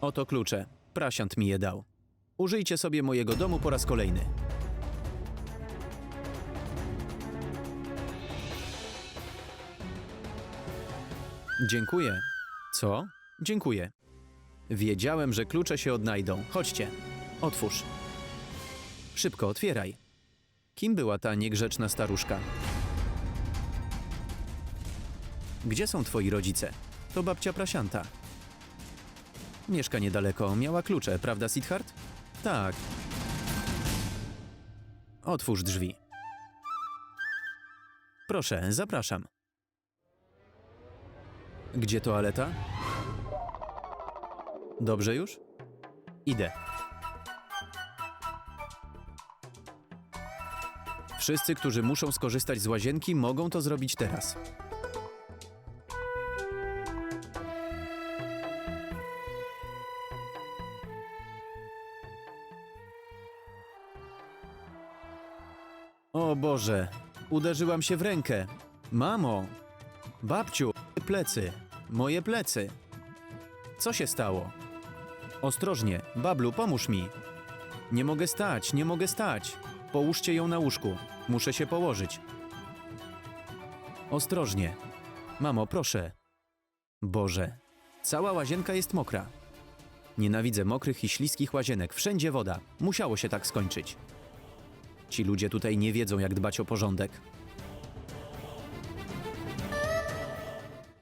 Oto klucze. Prasiant mi je dał. Użyjcie sobie mojego domu po raz kolejny. Dziękuję. Co? Dziękuję. Wiedziałem, że klucze się odnajdą. Chodźcie. Otwórz. Szybko otwieraj. Kim była ta niegrzeczna staruszka? Gdzie są twoi rodzice? To babcia Prasianta. Mieszka niedaleko, miała klucze, prawda, Sidhart? Tak. Otwórz drzwi. Proszę, zapraszam. Gdzie toaleta? Dobrze już? Idę. Wszyscy, którzy muszą skorzystać z łazienki, mogą to zrobić teraz. O Boże, uderzyłam się w rękę. Mamo, babciu, plecy, moje plecy. Co się stało? Ostrożnie, bablu, pomóż mi. Nie mogę stać, nie mogę stać. Połóżcie ją na łóżku. Muszę się położyć. Ostrożnie. Mamo, proszę. Boże, cała łazienka jest mokra. Nienawidzę mokrych i śliskich łazienek. Wszędzie woda. Musiało się tak skończyć. Ci ludzie tutaj nie wiedzą, jak dbać o porządek.